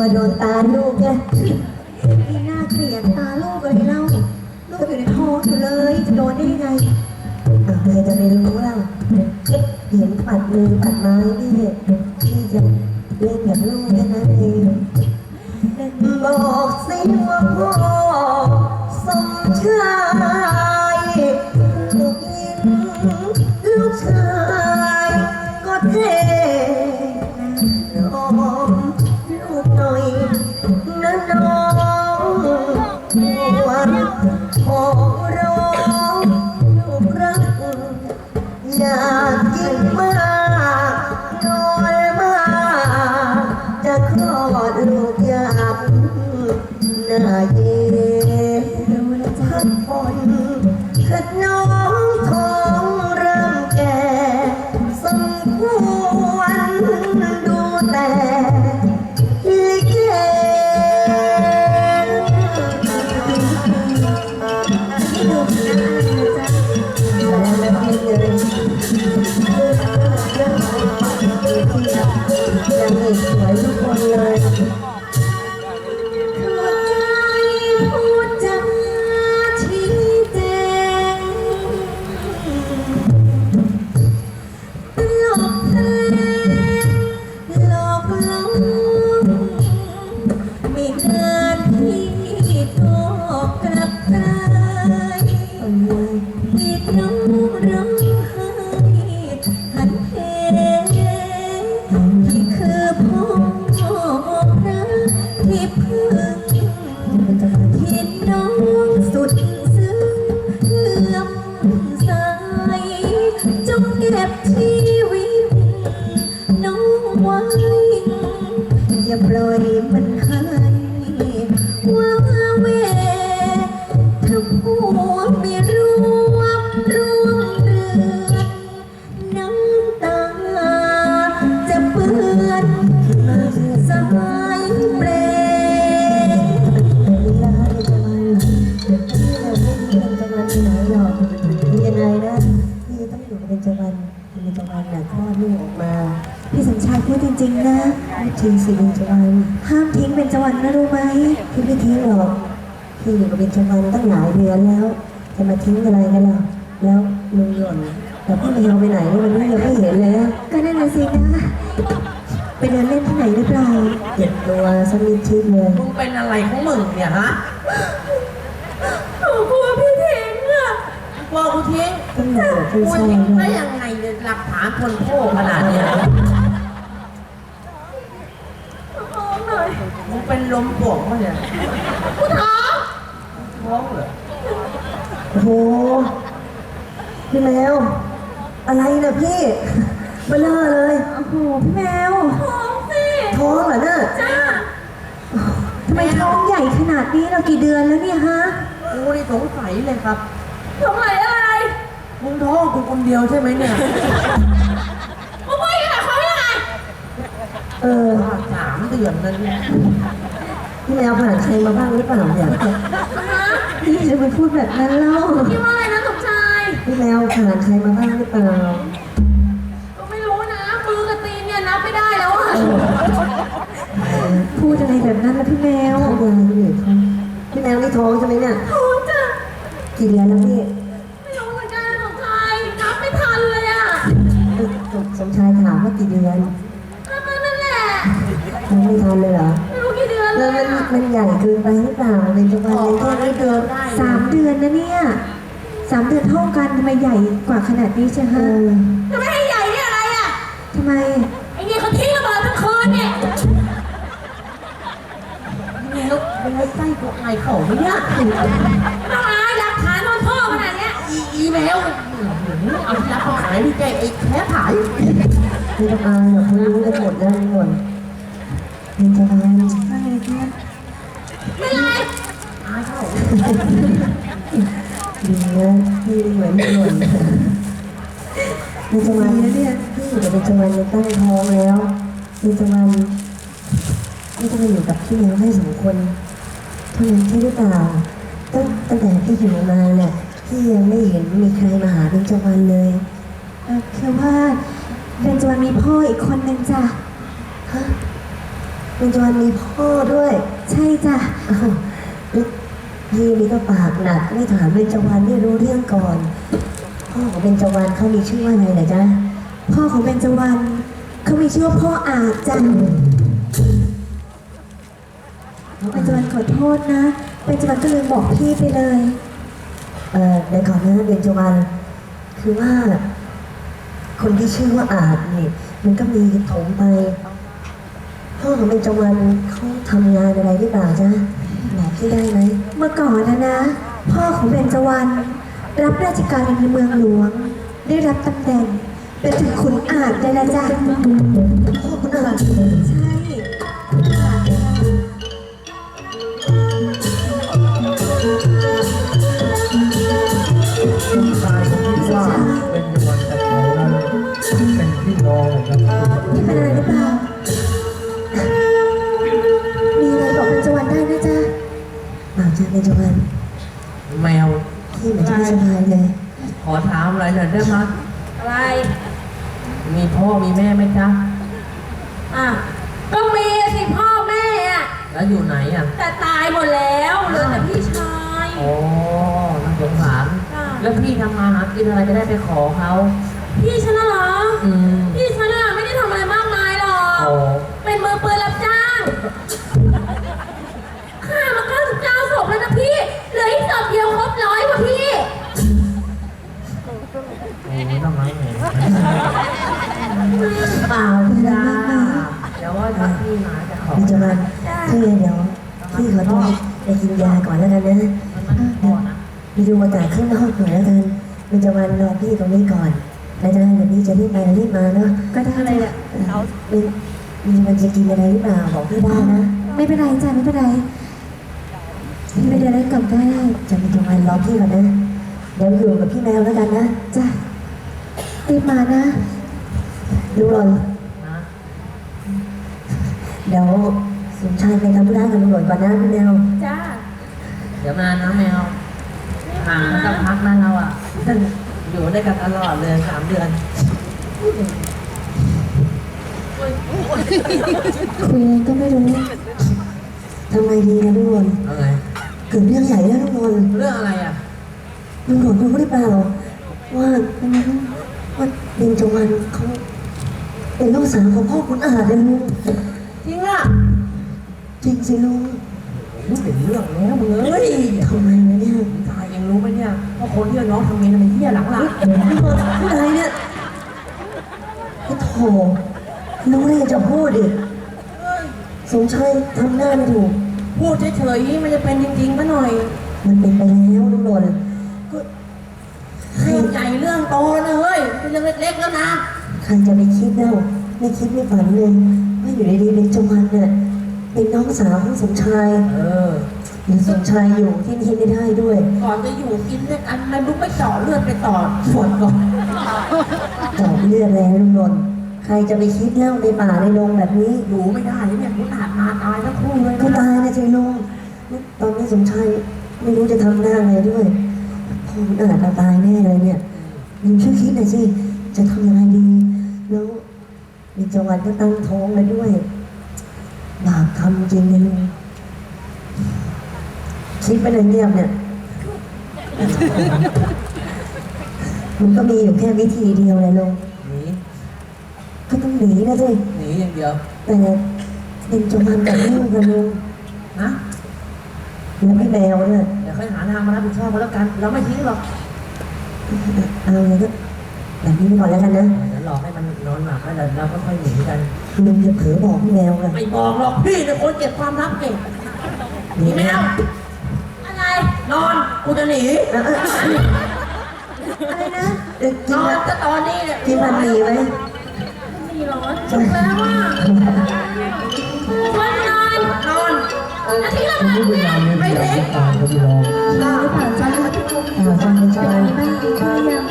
ว่าโดนตาลูกไงมีหน้าเกลียดตาลูกอะไรเล่าลูกอยู่ในท้องอยู่เลยจะโดนได้ยังไงอะใครจะไปรู้เล่าเห็นปัดมือปัดไม้พี่ มันให้ว้าเวถ้าผัวไม่รวมรวมเรือนน้ำตาจะเปื้อนสายเปรย์ยังไงนะพี่ต้องอยู่ในจังหวัดในจังหวันคลอดลูกออกมาพี่สมชายพูดจริง ๆ นะ ทีสิเป็นจังหวันห้ามทิ้งเป็นจวันนะรู้ไหมพี่ไม่ทิ้งหรอกพี่อยู่กับเป็นจังหวันตั้งหลายเดือนแล้ว จะมาทิ้งอะไรกันล่ะแล้วลุงหย่อนแต่พี่ไม่ยอมไปไหนวันนี้ยังไม่เห็นเลยนะก็นั่นน่ะสินะไปเดินเล่นที่ไหนหรือเปล่าเจ็บตัวสักนิดชิดเลยมึงเป็นอะไรของมึงเนี่ยฮะหนูกลัวพี่ทิ้งอะกลัวกูทิ้งต้องหนูเป็นกูชายทิ้งด้วได้ย ยังไงเนี่ยหลักฐานคนโทษขนาดเนี้ย ท้องหน่อยมึงเป็นลมปวกมั้เนี่ยกูท้องท้องเหรอโอ้โหพี่แมว อะไรนะพี่เบลอเลย โอ้โหพี่แมว ท้องสิท้องเหรอน่ะจ้าทำไมท้องใหญ่ขนาดนี้เรากี่เดือนแล้วเนี่ยฮะกูนี่สงสัยเลยครับท้องไหลอะไร มึงท้องกูคนเดียวใช่ไหมเนี่ย มึงว่ายังไงเขายังไง เออว่าสามเดือนนั่นเนี่ยพี่แมวผ่านใครมาบ้างหรือเปล่าเนี่ยพี่จะไปพูดแบบนั้นเล่าพี่ว่าอะไรนะสมชายพี่แมวผ่านใครมาบ้างหรือเปล่าก็ไม่รู้นะมือกับตีนเนี่ยนับไม่ได้แล้วอะพูดอะไรแบบนั้นล่ะพี่แมวเขาเดือนอะไรอยู่เขาพี่แมวนี่ท้องใช่ไหมเนี่ยท้องจ้ะกี่เดือนแล้วพี่ ยังไม่ทันเลยเหรอไม่รู้กี่เดือนเลแล้วยมันอะมันใหญ่เกินไปหรือเปล่าเป็นจังหวัดออกเลยมาแค่ได้นี้เดืเดืออนนได้สามเดือนนะเนี่ยสามเดือนเท่ากันทำไมใหญ่กว่าขนาดนี้ใช่เอฮะอจะไม่ให้ใหญ่เนี่ยอะไรอะทำไมไอ้เนี่ยเขาทิ้งระเบิดทั้งคืนเนี่ยนี่แล้วเป็นไส้พวกไงเขาไม่เนี่ยทำไมหลักฐานโดนพ่อขนาดเนี้ยอีอีแมวเอาที่รับมาขายพี่แกไอ้แค่ขาย ไม่ต้องอายหรอกเขารู้กันหมดแล้วหมด เป็นจังหวัดอะไรคะไม่ไรอายเขาดีนะพี่เหมือนหล่นเป็นจวันเนี่ยพี่เดี๋ยวเป็นจวันจะตั้งท้องแล้วเป็นจวันพี่จะมาอยู่กับพี่แล้วแค่สองคนเท่านั้นใช่หรือเปล่าตั้งตั้งแต่พี่อยู่มาเนี่ยพี่ยังไม่เห็นมีใครมาหาเป็นจวันเลยเอ่อคือว่าเป็นจวนมีพ่ออีกคนนึงจ้ะฮะ เป็นจวันมีพ่อด้วย ใช่จ้ะอ้าวแล้วพี่นี่ก็ปากหนักไม่ถามเป็นจวันไม่รู้เรื่องก่อน พ่อของเป็นจวันเขามีชื่อว่าอะไรเหรอจ๊ะพ่อของเบญจวรรณเขามีชื่อว่าพ่ออาจจ้ะเบญจวรรณขอโทษนะเบญจวรรณก็ลืมบอกพี่ไปเลย เอ่อเดี๋ยวก่อนนะเบญจวรรณคือว่า คนที่ชื่อว่าอาจนี่มันก็มีถมไป พ่อของเบญจวรรณเขาทำงานอะไรหรือเปล่าจ๊ะบอกพี่ได้ไหมเมื่อก่อนนะนะ พ่อของเบญจวรรณรับราชการในเมืองหลวง ได้รับตำแหน่งเป็นถึงขุนอาจเลยละจ้ะพ่อคุณอาจใช่ช เขาพี่ฉันน่ะเหรออืมพี่ฉันน่ะไม่ได้ทำอะไรมากมายหรอก โอ้เป็นมือปืนรับจ้างฆ่ามา99ศพแล้วนะพี่ เหลืออีกศพเดียวครบร้อยกว่าพี่ โหต้องไม้แหงเปล่าจ้าเดี๋ยวว่าถ้าพี่มาจะขอเบญจวรรณถ้าอย่างนั้นเดี๋ยวพี่ขอตัวไปกินยาก่อนแล้วกันนะมันมันพอนะ ไปดูอากาศข้างนอกหน่อยแล้วกัน เบญจวรรณรอพี่ตรงนี้ก่อนแล้วจะเดี๋ยวพี่จะรีบไปรีบมาเนาะก็ได้เลยแหละมีมีมันจะกินอะไรหรือเปล่าบอกพี่ได้นะ ไม่เป็นไรจ้ะไม่เป็นไรพี่ไปเดินเล่นก่อนได้จะเบญจวรรณรอพี่ก่อนนะเดี๋ยวอยู่กับพี่แมวแล้วกันนะจ้ะรีบมานะดูหล่นนะเดี๋ยวสมชายไปทำธุระกับตำรวจก่อนนะพี่แมวจ้าเดี๋ยวมานะแมวห่างกันสักพักนะเราอะ อยู่ด้วยกันตลอดเลยสามเดือน คุยอะไรก็ไม่รู้ทำไงดีนะทุกคนอะไร เกิดเรื่องใหญ่แล้วทุกคนเรื่องอะไรอะตำรวจรู้หรือเปล่า ว่าว่าเบญจวรรณเขาเป็นลูกสาวของพ่อคุณอาจเลยลุงจริงอะจริงสิลุงรู้เป็นเรื่องแล้วมึงเอ้ยทำไมวะเนี่ยตายยังรู้ไหมเนี่ย ว่าคนที่เอาน้องทำเมียเป็นเหี้ยหลังหลังพี่บอลพูดอะไรเนี่ยโอ้โถรู้ได้ยังจะพูดอีกสมชายทำหน้าไม่ถูก พูดเฉยๆมันจะเป็นจริงๆปะหน่อย มันเป็นไปแล้วลุงนนท์ก็ใครเรื่องใหญ่เรื่องโตนะเฮ้ยเป็นเรื่องเล็กๆแล้วนะ ใครจะไปคิดเล่าไม่คิดไม่ฝันเลยว่าอยู่ดีๆเป็นจวันเนี่ยเป็นน้องสาวของสมชาย เออ หรือสมชายอยู่ที่นี่ไม่ได้ด้วย ก่อนจะอยู่กินด้วยกันมันลุกไปเจาะเลือดไปต่อฝนก่อนจอบเลือดแล้วลุงนนท์ใครจะไปคิดเล่าในป่าในดงแบบนี้อยู่ไม่ได้เนี่ยคุณอาจมาตายทั้งคู่เลยก็นะตายนะจิลุงตอนนี้สมชายไม่รู้จะทำหน้าไงด้วยพ่อคุณอาจจะตายแน่เลยเนี่ยลุงช่วยคิดหน่อยสิจะทำยังไงดี แล้วมีจวันก็ตั้งท้องแล้วด้วยบาปทำจริงเลยลุง คิดไปเลยเงียบเนี่ย มันก็มีอยู่แค่วิธีเดียวเลยลุงหนีก็ต้องหนีนะสิหนีอย่างเดียวแต่เป็นจวันกับลูกนะลุงนะแล้วพี่แมวเนี่ยเดี๋ยวค่อยหาทางมารับผิดชอบกันแล้วกัน เราไม่ทิ้งหรอกเอาเลยก็แบบนี้ไปก่อนแล้วกันนะเดี๋ยวรอให้มันนอนหลับแล้วเดี๋ยวเราก็ค่อยหนีกันลุงจะเผลอบอกพี่แมวกันไม่บอกหรอกพี่เป็นคนเก็บความลับเก่งหนีพี่แมแมววอะไร นอนกูจะหนีอะไรนะเอ้ยกินนอนนะจะตอนนี้เนี่ยกินมันหนีไหมมีร้อนจุกแล้วอะวันนอนนอนโแล้วทิ้งเราวันนี้ไปเป็นงานเลี้ยงไม่ที่ทิ้งตามครับพี่น้องหรือเปล่าจ๊ะขอฟังใจเป็นยังไงบ้างดีขึ้นหรือยัง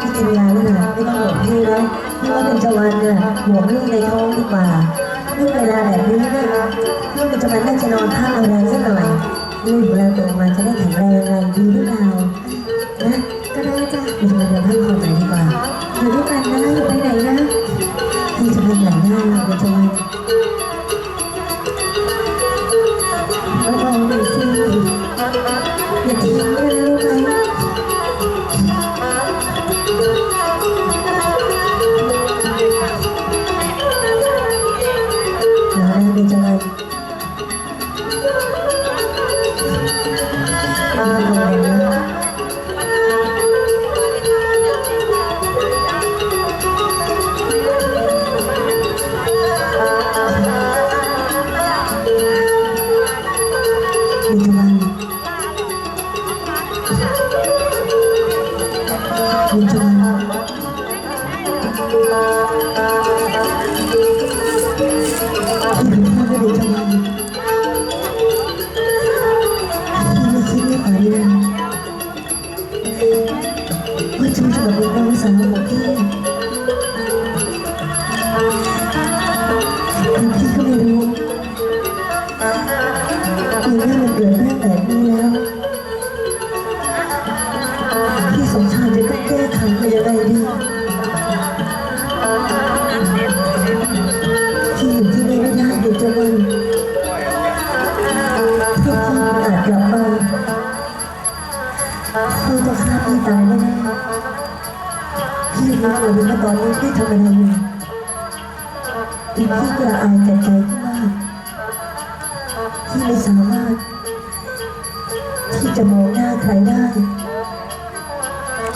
พี่กินยาแล้วนะไม่ต้องห่วงพี่แล้วพี่ว่าเป็นจวันเนี่ยห่วงลูกในท้องดีกว่าลูกเวลาแบบนี้เนี่ยลูกเป็นจวันน่าจะนอนข้างอะไรสักหน่อย ลูกเวลาโตมาจะได้แข็งแรงอะไรดีหรือเปล่านะก็ได้จ้ะเป็นจวันเดินพักผ่อนหน่อยดีกว่าอยู่ด้วยกันนะอยู่ไปไหนนะพี่จะไปไหนได้เป็นจวันเอาเอาหน่อยสิอย่าทิ้งเลยรู้ไหมหาได้เป็นจวัน เขาจะฆ่าพี่ตายแน่ๆพี่รู้เลยว่าตอนนี้พี่ทำอะไรอยู่พี่กระอายแต่ใจที่มากพี่ไม่สามารถ ที่จะมองหน้าใครได้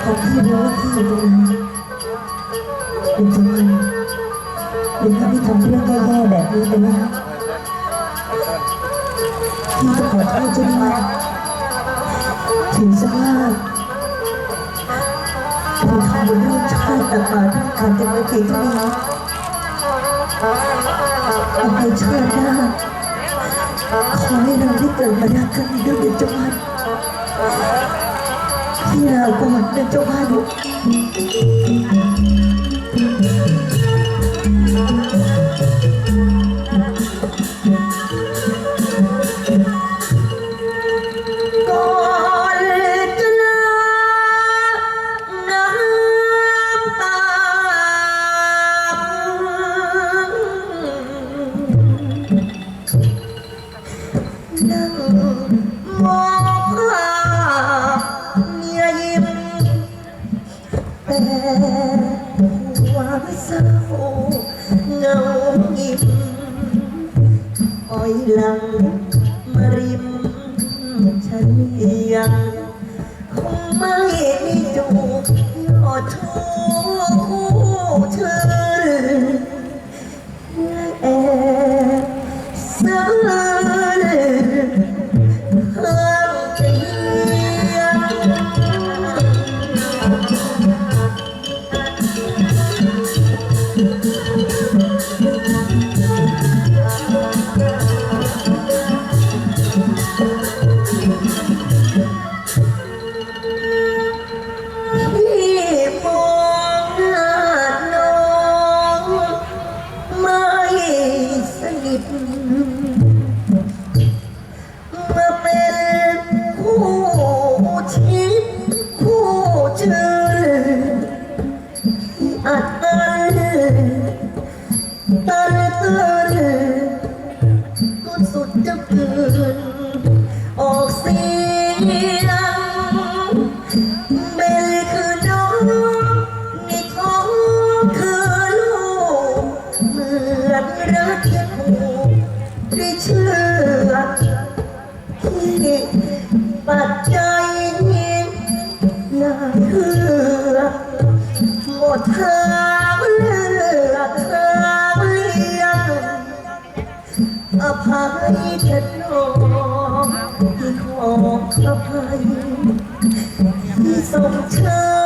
เพราะพี่รู้ว่าพี่อยู่ตรงนั้นเป็นจำนวนเป็นเพราะพี่ทำเรื่องแย่ๆแบบนี้ไปแล้วพี่จะขอโทษเจ้าดี ถือซะว่าพี่ทำบุญร่วมชาติตักบาตรร่วมกันแต่ม่เกียงเท่นี้เอาไปชาติหน้าขอให้เราได้เกิดมารักกันอีกด้วยเจ้าพันที่เราก่อนเป็นเจ้าบ้าน หมดทางเลือกทางเลี่ยงอภัยเถิดน้องที่ขออภัยที่สมชาย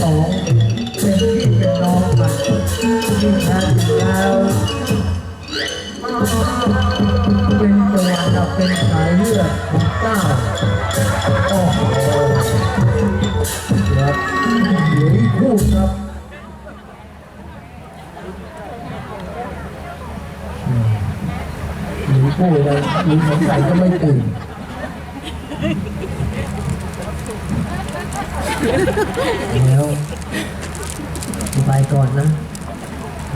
สองเป็นพี่เป็นน้องกันที่แท้จริงแล้วเป็นตัวจะเป็นสายเลือดของเจ้าโอ้โหเดี๋ยวเหลืออีกคู่ครับหนีพูดเลยหนีสงสัยก็ไม่ตื่น แล้วไปก่อนนะ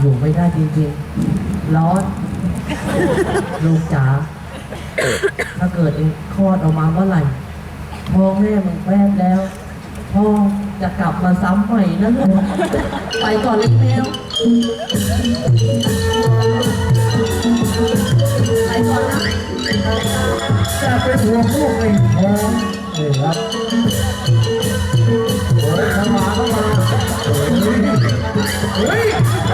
อยู่ไม่ได้จริงๆ ร้อน ลูกจ๋า ถ้าเกิดเองคลอดออกมาเมื่อไหร่ พ่อแม่มึงแพทย์แล้ว พ่อจะกลับมาซ้ำใหม่นะลูกไปก่อนเล็กแมวไปก่อนนะจะเป็นหัวพวกในท้องนี่ครับ Wait!